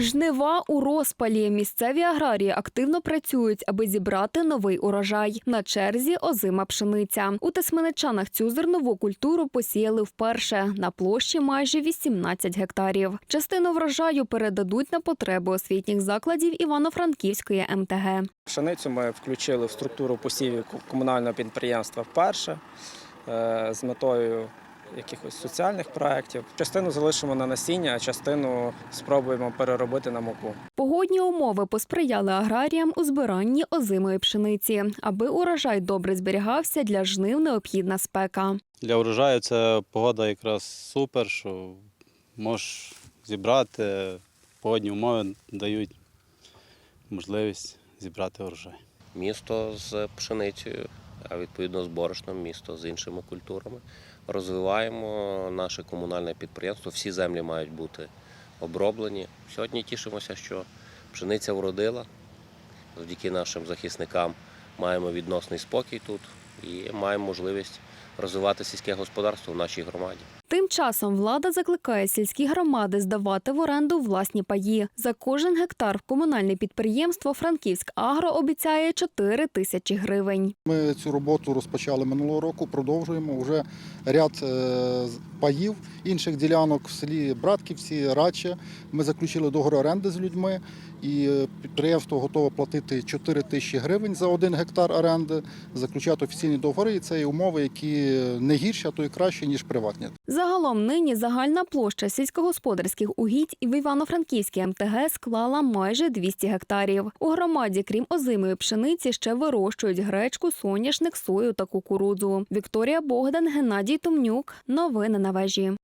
Жнива у розпалі. Місцеві аграрії активно працюють, аби зібрати новий урожай. На черзі озима пшениця. У Тисменичанах цю зернову культуру посіяли вперше на площі майже 18 гектарів. Частину врожаю передадуть на потреби освітніх закладів Івано-Франківської МТГ. Пшеницю ми включили в структуру посівів комунального підприємства вперше е, з метою якихось соціальних проєктів. Частину залишимо на насіння, а частину спробуємо переробити на муку. Погодні умови посприяли аграріям у збиранні озимої пшениці. Аби урожай добре зберігався, для жнив необхідна спека. Для врожаю це погода якраз супер, що можеш зібрати, погодні умови дають можливість зібрати врожай. місто з пшеницею, а відповідно з борошном, місто з іншими культурами. Розвиваємо наше комунальне підприємство. Всі землі мають бути оброблені. Сьогодні тішимося, що пшениця вродила. Завдяки нашим захисникам маємо відносний спокій тут і маємо можливість розвивати сільське господарство в нашій громаді. Тим часом влада закликає сільські громади здавати в оренду власні паї. За кожен гектар комунальне підприємство Франківськ Агро обіцяє 4 тисячі гривень. Ми цю роботу розпочали минулого року, продовжуємо. Вже ряд е, паїв інших ділянок в селі Братківці, Радче. Ми заключили договор оренди з людьми, і е, підприємство готове платити 4 тисячі гривень за один гектар оренди, заключати офіційні договори. І це є умови, які не гірші, а то і краще, ніж приватні. Загалом нині загальна площа сільськогосподарських угідь в Івано-Франківській МТГ склала майже 200 гектарів. У громаді, крім озимої пшениці, ще вирощують гречку, соняшник, сою та кукурудзу. Вікторія Богдан, Геннадій Томнюк. Новини на вежі.